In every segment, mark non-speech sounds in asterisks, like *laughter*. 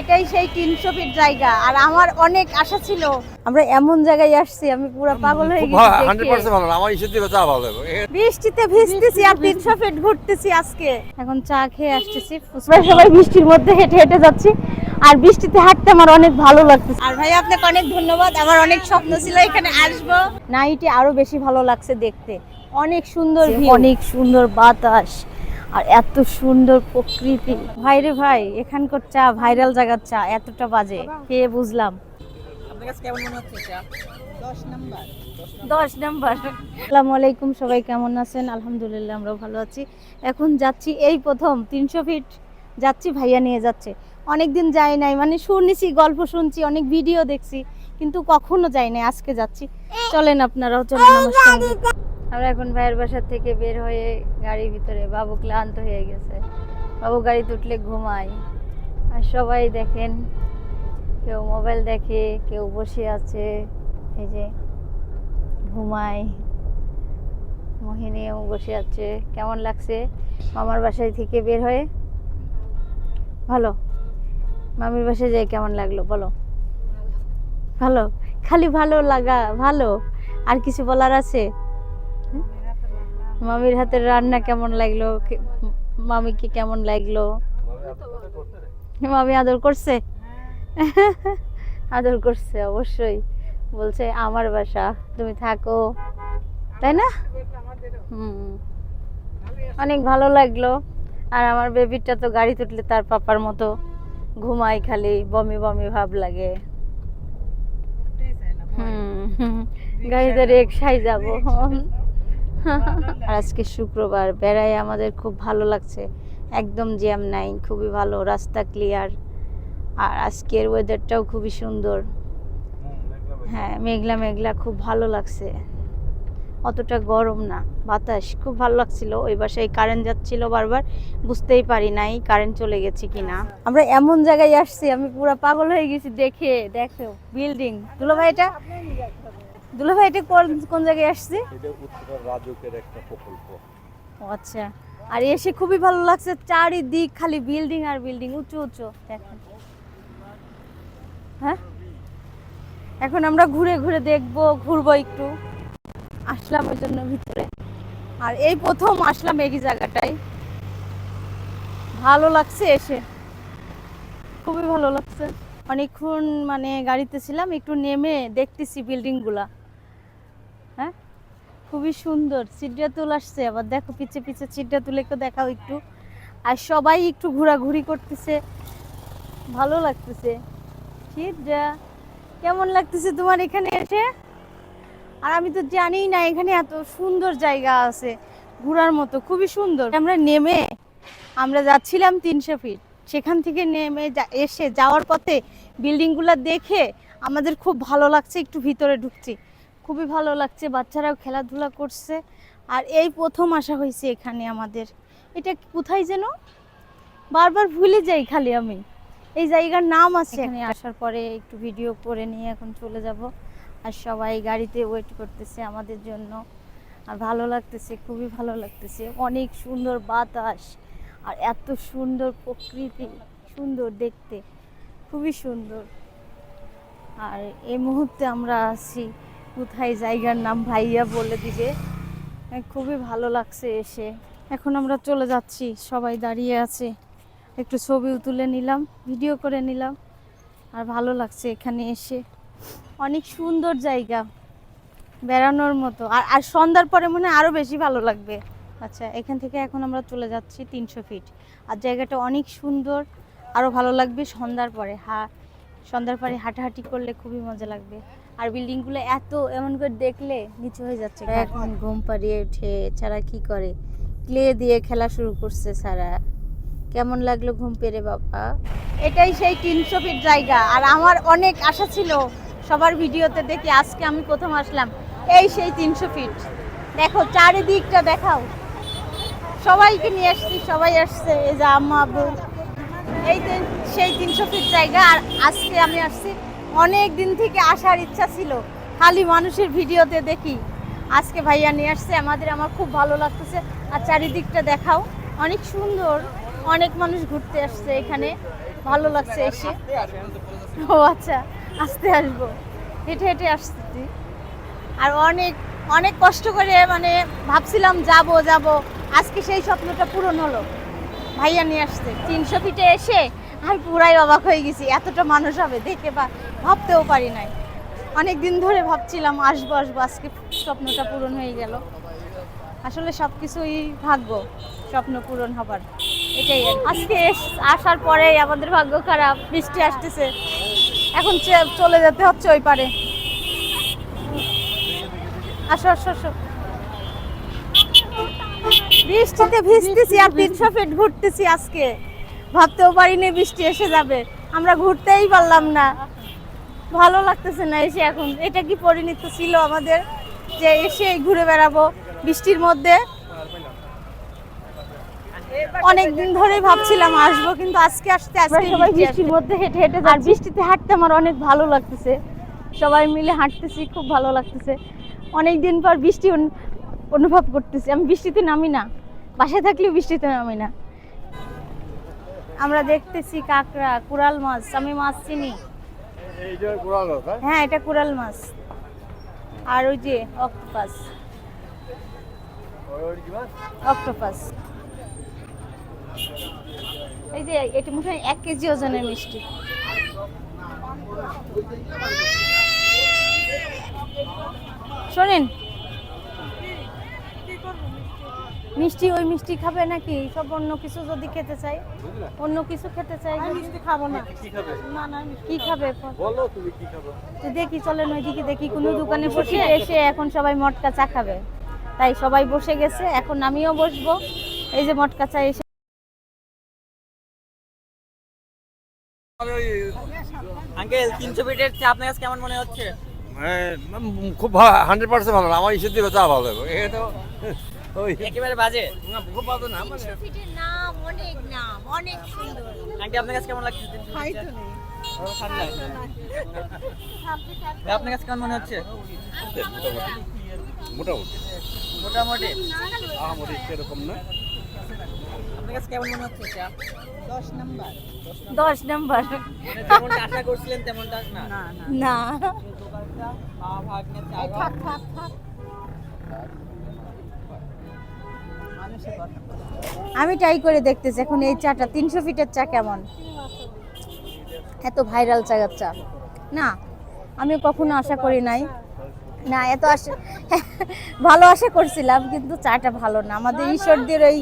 এটাই সেই তিনশো ফিট জায়গা। আর আমার অনেক আশা ছিল আমরা এমন জায়গায় আসছি আমি পুরো পাগল হয়ে গেছি ভালো আমার চা ভালো বৃষ্টিতে ভিজতেছি আর তিনশো ফিট ঘুরতেছি আজকে। এখন চা খেয়ে আসতেছি ফুচকা সবাই বৃষ্টির মধ্যে হেঁটে হেঁটে যাচ্ছি আর বৃষ্টিতে হাঁটতে আমার অনেক ভালো লাগতেছে। আর ভাই আপনাকে অনেক ধন্যবাদ আমার অনেক স্বপ্ন ছিল এখানে আসব। নাইটে আরও বেশি ভালো লাগছে দেখতে। অনেক সুন্দর অনেক সুন্দর বাতাস। আর এত সুন্দর প্রকৃতি। ভাই রে ভাই এখানকার চা ভাইরাল জায়গার চা এতটা বাজে। খেয়ে বুঝলাম? দশ নাম্বার। আসসালামু আলাইকুম সবাই কেমন আছেন? আলহামদুলিল্লাহ আমরাও ভালো আছি। এখন যাচ্ছি এই প্রথম তিনশো ফিট। যাচ্ছি ভাইয়া নিয়ে যাচ্ছে। অনেক দিন যাই নাই মানে শুনেছি গল্প শুনছি অনেক ভিডিও দেখছি কিন্তু কখনো যাই নাই আজকে যাচ্ছি। চলেন আপনারাও চলেন আমার সঙ্গে আমরা এখন ভাইয়ের বাসার থেকে বের হয়ে গাড়ির ভিতরে বাবু ক্লান্ত হয়ে গেছে। বাবু গাড়িতে উঠলে ঘুমায়। আর সবাই দেখেন, কেউ মোবাইল দেখে, কেউ বসে আছে, এই যে ঘুমায়। মোহিনীও বসে আছে। কেমন লাগছে মামার বাসায় থেকে বের হয়ে? ভালো। মামির বাসায় যাই কেমন লাগল বলো? ভালো। খালি ভালো লাগা, ভালো। আর কিছু বলার আছে? মামির হাতের রান্না কেমন লাগল? কে- মামিকে কেমন লাগল? মামি আদর করছে? আদর করছে অবশ্যই। বলছে আমার বাসা তুমি থাকো। তাই না? হুম। অনেক ভালো লাগল। আর আমার বেবিটা তো গাড়ি তুটলে তার পাপার মতো ঘুমাই খালি বমি বমি ভাব লাগে। হুম। গাড়িতে রিক্সায় যাব। আর আজকে শুক্রবার, বেড়ায় আমাদের খুব ভালো লাগছে। একদম জ্যাম নাই, খুবই ভালো, রাস্তা ক্লিয়ার আর আজকের ওয়েদারটাও খুবই সুন্দর। হ্যাঁ মেঘলা মেঘলা, খুব ভালো লাগছে। অতটা গরম না, বাতাস, খুব ভালো লাগছিল। ওই বাসায় কারেন্ট যাচ্ছিল বারবার, বুঝতেই পারি নাই কারেন্ট চলে গেছে কিনা। আমরা এমন জায়গায় আসছি, আমি পুরো পাগল হয়ে গেছি, দেখে, দেখো বিল্ডিং দুলো ভাই, এটা? দুলো ভাই এটা কোন কোন জায়গায় আসছে? এটা উত্তরা রাজকের একটা প্রকল্প। ও আচ্ছা। আর এসে খুবই ভালো লাগছে চারিদিক খালি বিল্ডিং আর বিল্ডিং উঁচু উঁচু। দেখেন। হ্যাঁ? এখন আমরা ঘুরে ঘুরে দেখব ঘুরবো একটু। আসলাম ওই জন্য ভিতরে। আর এই প্রথম আসলাম এই জায়গাটায়। ভালো লাগছে এসে। খুবই ভালো লাগছে। অনেকক্ষণ মানে গাড়িতে ছিলাম, একটু নেমে দেখতেছি বিল্ডিংগুলা। হ্যাঁ? খুবই সুন্দর চিড়িয়াতুল আসছে, আবার দেখো পিছে পিছে চিড়িয়াতুল একটু দেখাও একটু। আর সবাই একটু ঘোরাঘুরি করতেছে, ভালো লাগতেছে। চিড়িয়া কেমন লাগতেছে তোমার এখানে এসে? আর আমি তো জানি না এখানে এত সুন্দর জায়গা আছে, ঘোরার মতো, খুবই সুন্দর। আমরা নেমে, আমরা যাচ্ছিলাম তিনশো ফিট। সেখান থেকে নেমে এসে যাওয়ার পথে বিল্ডিংগুলো দেখে আমাদের খুব ভালো লাগছে, একটু ভিতরে ঢুকছি। খুবই ভালো লাগছে, বাচ্চারাও খেলাধুলা করছে। আর এই প্রথম আসা হয়েছে এখানে আমাদের। এটা কোথায় যেন? বারবার ভুলে যাই খালি আমি। এই জায়গার নাম আছে। এখানে আসার পরে একটু ভিডিও করে নিয়ে এখন চলে যাব। আর সবাই গাড়িতে ওয়েট করতেছে আমাদের জন্য। আর ভালো লাগতেছে, খুবই ভালো লাগতেছে। অনেক সুন্দর বাতাস। আর এত সুন্দর প্রকৃতি, সুন্দর দেখতে, খুবই সুন্দর। আর এই মুহূর্তে আমরা আছি কোথায় জায়গার নাম ভাইয়া বলে দিবে। খুবই ভালো লাগছে এসে। এখন আমরা চলে যাচ্ছি, সবাই দাঁড়িয়ে আছে। একটু ছবিও তুলে নিলাম, ভিডিও করে নিলাম। আর ভালো লাগছে এখানে এসে। অনেক সুন্দর জায়গা, বেড়ানোর মতো। আর আর সন্ধ্যার পরে মনে হয় আরও বেশি ভালো লাগবে। আচ্ছা এখান থেকে এখন আমরা চলে যাচ্ছি তিনশো ফিট আর জায়গাটা অনেক সুন্দর আরও ভালো লাগবে সন্ধ্যার পরে। হা সন্ধ্যার পরে হাঁটাহাঁটি করলে খুবই মজা লাগবে। আর বিল্ডিংগুলো এত এমন করে দেখলে নিচু হয়ে যাচ্ছে এখন ঘুম পাড়িয়ে উঠে ছাড়া কি করে? ক্লে দিয়ে খেলা শুরু করছে সারা। কেমন লাগল ঘুম পেরে বাবা? এটাই সেই তিনশো ফিট জায়গা। আর আমার অনেক আশা ছিল সবার ভিডিওতে দেখি আজকে আমি প্রথম আসলাম। এই সেই তিনশো ফিট দেখো চারিদিকটা দেখাও। সবাইকে নিয়ে আসছি, সবাই আসছে, এই যে আম্মা, আব্বু। এই সেই তিনশো ফিট জায়গা, আর আজকে আমি আসছি, অনেক দিন থেকে আসার ইচ্ছা ছিল, খালি মানুষের ভিডিওতে দেখি। আজকে ভাইয়া নিয়ে আসছে, আমাদের আমার খুব ভালো লাগতেছে, আর চারিদিকটা দেখাও। অনেক সুন্দর, অনেক মানুষ ঘুরতে আসছে এখানে, ভালো লাগছে এসে। ও আচ্ছা আসতে আসব। হেঁটে হেঁটে আসছি। আর অনেক অনেক কষ্ট করে মানে ভাবছিলাম যাব যাব। আজকে সেই স্বপ্নটা পূরণ হলো। ভাইয়া নিয়ে আসছে। তিনশো ফিটে এসে আর পুরাই অবাক হয়ে গেছি। এতটা মানুষ হবে, দেখে বা ভাবতেও পারি নাই। অনেক দিন ধরে ভাবছিলাম, আসব আসব, আজকে স্বপ্নটা পূরণ হয়ে গেল। আসলে সব কিছুই ভাগ্য, স্বপ্ন পূরণ হবার। এটাই আজকে আসার পরেই আমাদের ভাগ্য খারাপ, বৃষ্টি আসতেছে। এখন চলে যেতে হচ্ছে ওই পারে। আসো আসো আসো। বৃষ্টিতে ভিজতেছি আর তিনশো ফিট ঘুরতেছি আজকে। ভাবতেও পারিনি বৃষ্টি এসে যাবে। আমরা ঘুরতেই পারলাম না। ভালো লাগতেছে না এসে এখন। এটা কি পরিণত ছিল আমাদের? যে এসে ঘুরে বেড়াবো বৃষ্টির মধ্যে? অনেক দিন ধরেই ভাবছিলাম আসব কিন্তু আজকে আসতে আজকে সবাই বৃষ্টির মধ্যে হেঁটে হেঁটে আর বৃষ্টিতে হাঁটতে আমার অনেক ভালো লাগতেছে। সবাই মিলে হাঁটতেছি খুব ভালো লাগতেছে। অনেক দিন পর বৃষ্টি অনুভব করতেছি। আমি বৃষ্টিতে নামি না। বাসায় থাকলেও বৃষ্টিতে নামি না। আমরা দেখতেছি কাঁকড়া, কুড়াল মাছ, আমি মাছ চিনি। হ্যাঁ এটা কুড়াল মাছ। আর ওই যে অক্টোপাস? অক্টোপাস। এই যে, এটা মনে এক কেজি ওজনের মিষ্টি। শোনেন মিষ্টি ওই মিষ্টি খাবে নাকি? সব অন্য কিছু যদি খেতে চাই অন্য কিছু খেতে চাই মিষ্টি খাব না। কি খাবে? কি খাবে বলো তুমি কি খাবে? তো দেখি চলেন ওইদিকে দেখি কোনো দোকানে বসে এসে এখন সবাই মটকা চা খাবে। তাই সবাই বসে গেছে এখন আমিও বসবো। এই যে মটকা চা এসে আঙ্কেল তিনশো ফিটের চা আপনার কাছে কেমন মনে হচ্ছে? মানে খুব হান্ড্রেড পার্সেন্ট ভালো আমার ইসের দিকে চা ভালো। লাগবে এ তো ওই। একেবারে বাজে। না খুব ভালো না মানে। নাম অনেক নাম অনেক সুন্দর। আঙ্কেল আপনার কাছে কেমন লাগছে আপনার কাছে কেমন মনে হচ্ছে? মোটামুটি। মোটামুটি। আমাদের সেরকম না। আপনার কাছে কেমন মনে হচ্ছে চা? দশ নাম্বার। মানে যেমনটা আশা করছিলেন তেমনটা না? না খাওয়া ভাগ্নে চা খাওয়া। আমি ট্রাই করে দেখতেছি এখন এই চাটা তিনশো ফিটের চা কেমন? এত ভাইরাল চায়ের চা। না আমি কখনো আশা করি নাই। না এত আশা *laughs* ভালো আশা করছিলাম কিন্তু চাটা ভালো না। আমাদের ঈশ্বরদের ওই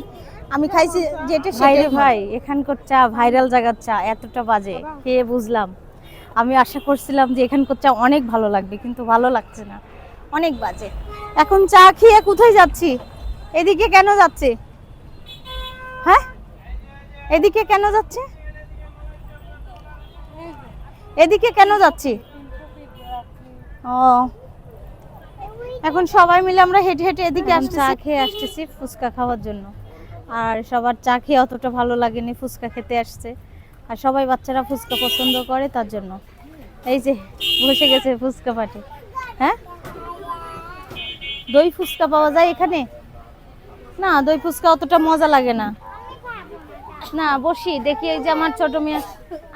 আমি খাইছি যেটা সেটাই ভাই এখানকার চা ভাইরাল জায়গার চা এতটা বাজে খেয়ে বুঝলাম। আমি আশা করছিলাম যে এখানকার চা অনেক ভালো লাগবে কিন্তু ভালো লাগছে না। অনেক বাজে। এখন চা খেয়ে কোথায় যাচ্ছি? এদিকে কেন যাচ্ছে? হ্যাঁ? এদিকে কেন যাচ্ছে? এদিকে কেন যাচ্ছি? ও। এখন সবাই মিলে আমরা হেঁটে হেঁটে এদিকে চা খেয়ে আসতেছি ফুচকা খাওয়ার জন্য। আর সবার চা খেয়ে অতটা ভালো লাগেনি ফুচকা খেতে আসছে। আর সবাই বাচ্চারা ফুচকা পছন্দ করে তার জন্য। এই যে বসে গেছে ফুচকা পাটি হ্যাঁ? দই ফুচকা পাওয়া যায় এখানে? না দই ফুচকা অতটা মজা লাগে না। না, বসি, দেখি এই যে আমার ছোট মেয়ে।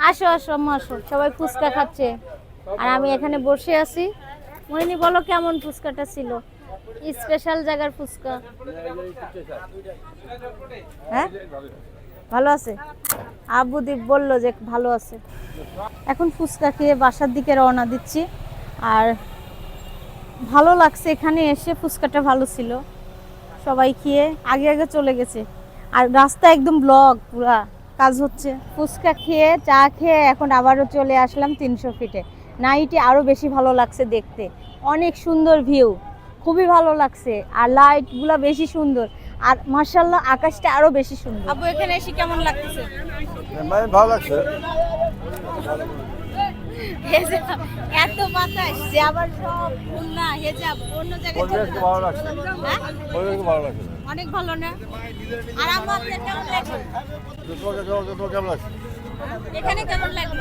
আসো আসো, আম্মা, আসো। সবাই ফুচকা খাচ্ছে। আর আমি এখানে বসে আছি। মনি বলো কেমন ফুচকাটা ছিল? স্পেশাল জায়গার ফুচকা। হ্যাঁ? ভালো আছে? আবুদীপ বলল যে ভালো আছে। এখন ফুচকা খেয়ে বাসার দিকে রওনা দিচ্ছি। আর ভালো লাগছে এখানে এসে ফুচকাটা ভালো ছিল। সবাই খেয়ে আগে আগে চলে গেছে। আর রাস্তা একদম ব্লক পুরা। কাজ হচ্ছে। ফুচকা খেয়ে চা খেয়ে এখন আবারও চলে আসলাম তিনশো ফিটে নাইটে আরও বেশি ভালো লাগছে দেখতে। অনেক সুন্দর ভিউ খুবই ভালো লাগছে। আর লাইটগুলো বেশি সুন্দর। আর মার্শাল্লাহ আকাশটা আরও বেশি সুন্দর। আবু এখানে এসে কেমন লাগতেছে? মানে ভালো লাগছে। এত বাতাস যে আবার সব খুলনা হেজাব অন্য জায়গায় ভালো লাগছে। হ্যাঁ? ভালো লাগছে। অনেক ভালো না? আর আম্মু আপনার কেমন লাগল? তোমাকে তোমাকে কেমন লাগছে? এখানে কেমন লাগল?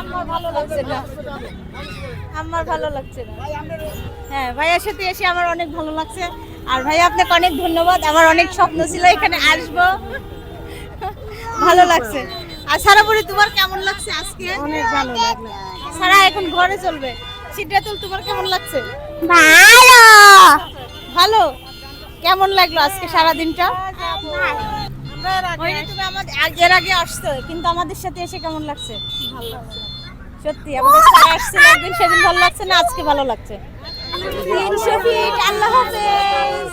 আমার ভালো লাগছে না। আমার ভালো লাগছে না। হ্যাঁ ভাইয়ার সাথে এসে আমার অনেক ভালো লাগছে। আর ভাইয়া আপনাকে অনেক ধন্যবাদ। আমার অনেক স্বপ্ন ছিল এখানে আসব। ভালো লাগছে। আর সারাপুরি তোমার কেমন লাগছে আজকে? অনেক ভালো লাগল। সারা এখন ঘরে চলবে। সিদ্ধাতুল তোমার কেমন লাগছে? ভালো। ভালো? কেমন লাগল আজকে সারা দিনটা তুমি আমাদের আগ- এর আগে আসছো কিন্তু আমাদের সাথে এসে কেমন লাগছে? ভালো। লাগছে সত্যি আমাদের সারা আসছিল একদিন সেদিন ভালো লাগছে না আজকে ভালো লাগছে। তিনশো ফিট আল্লাহ হাফেজ।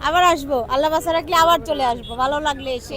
আবার আসব। আল্লাহ বাসা রাখলে আবার চলে আসব। ভালো লাগলে এসে।